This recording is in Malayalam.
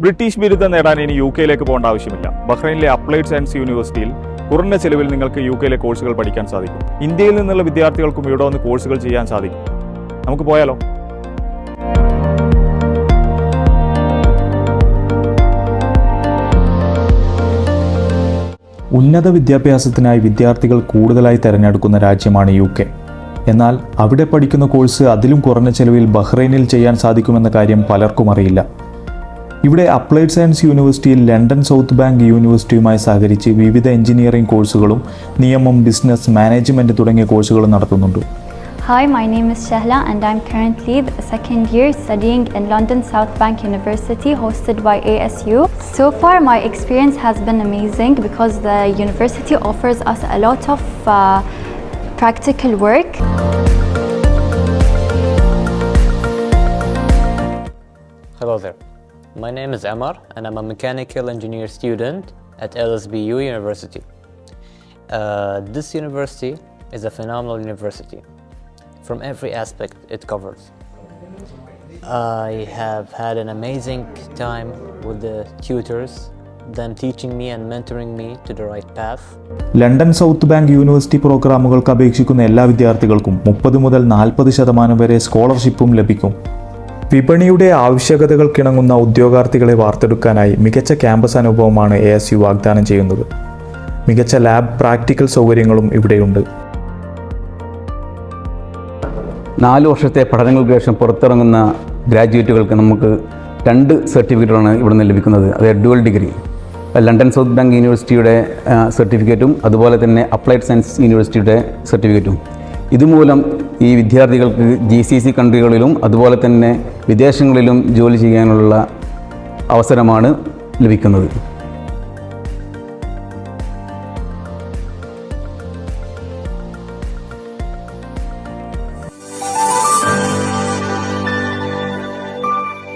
ബ്രിട്ടീഷ് ബിരുദം നേടാൻ ഇനി യു കെയിലേക്ക് പോകേണ്ട ആവശ്യമില്ല. ബഹ്റൈനിലെ അപ്ലൈഡ് സയൻസ് യൂണിവേഴ്സിറ്റിയിൽ കുറഞ്ഞ ചെലവിൽ നിങ്ങൾക്ക് യു കെയിലെ കോഴ്സുകൾ പഠിക്കാൻ സാധിക്കും. ഇന്ത്യയിൽ നിന്നുള്ള വിദ്യാർത്ഥികൾക്കും ഇവിടെ വന്ന് കോഴ്സുകൾ ചെയ്യാൻ സാധിക്കും. നമുക്ക് പോയാലോ? ഉന്നത വിദ്യാഭ്യാസത്തിനായി വിദ്യാർത്ഥികൾ കൂടുതലായി തിരഞ്ഞെടുക്കുന്ന രാജ്യമാണ് യു കെ. എന്നാൽ അവിടെ പഠിക്കുന്ന കോഴ്സ് അതിലും കുറഞ്ഞ ചെലവിൽ ബഹ്റൈനിൽ ചെയ്യാൻ സാധിക്കുമെന്ന കാര്യം പലർക്കും അറിയില്ല. ഇവിടെ അപ്ലൈഡ് സയൻസ് യൂണിവേഴ്സിറ്റിയിൽ ലണ്ടൻ സൗത്ത് ബാങ്ക് യൂണിവേഴ്സിറ്റിയുമായി സഹകരിച്ച് വിവിധ എഞ്ചിനീയറിംഗ് കോഴ്സുകളും നിയമം ബിസിനസ് മാനേജ്മെന്റ് തുടങ്ങിയ കോഴ്സുകളും നടത്തുന്നുണ്ട് Hi, my name is Shahla and I'm currently the second year studying in London South Bank University hosted by ASU. So far my experience has been amazing because the university offers us a lot of uh, practical work. Hello there. My name is Amar and I'm a mechanical engineer student at LSBU University. Uh, this university is a phenomenal university from every aspect it covers. I have had an amazing time with the tutors, them teaching me and mentoring me to the right path. London South Bank University പ്രോഗ്രാമുകൾക്ക് അപേക്ഷിക്കുന്ന എല്ലാ വിദ്യാർത്ഥികൾക്കും മുപ്പത് മുതൽ നാൽപ്പത് ശതമാനം വരെ സ്കോളർഷിപ്പും ലഭിക്കും വിപണിയുടെ ആവശ്യകതകൾക്കിണങ്ങുന്ന ഉദ്യോഗാർത്ഥികളെ വാർത്തെടുക്കാനായി മികച്ച ക്യാമ്പസ് അനുഭവമാണ് എ എസ് യു വാഗ്ദാനം ചെയ്യുന്നത്. മികച്ച ലാബ് പ്രാക്ടിക്കൽ സൗകര്യങ്ങളും ഇവിടെയുണ്ട്. നാല് വർഷത്തെ പഠനങ്ങൾക്ക് ശേഷം പുറത്തിറങ്ങുന്ന ഗ്രാജുവേറ്റുകൾക്ക് നമുക്ക് രണ്ട് സർട്ടിഫിക്കറ്റുകളാണ് ഇവിടെ നിന്ന് ലഭിക്കുന്നത്. അത് dual degree London South Bank യൂണിവേഴ്സിറ്റിയുടെ സർട്ടിഫിക്കറ്റും അതുപോലെ തന്നെ അപ്ലൈഡ് സയൻസ് യൂണിവേഴ്സിറ്റിയുടെ സർട്ടിഫിക്കറ്റും. ഇതുമൂലം ഈ വിദ്യാർത്ഥികൾക്ക് ജി സി സി കൺട്രികളിലും അതുപോലെ തന്നെ വിദേശങ്ങളിലും ജോലി ചെയ്യാനുള്ള അവസരമാണ് ലഭിക്കുന്നത്.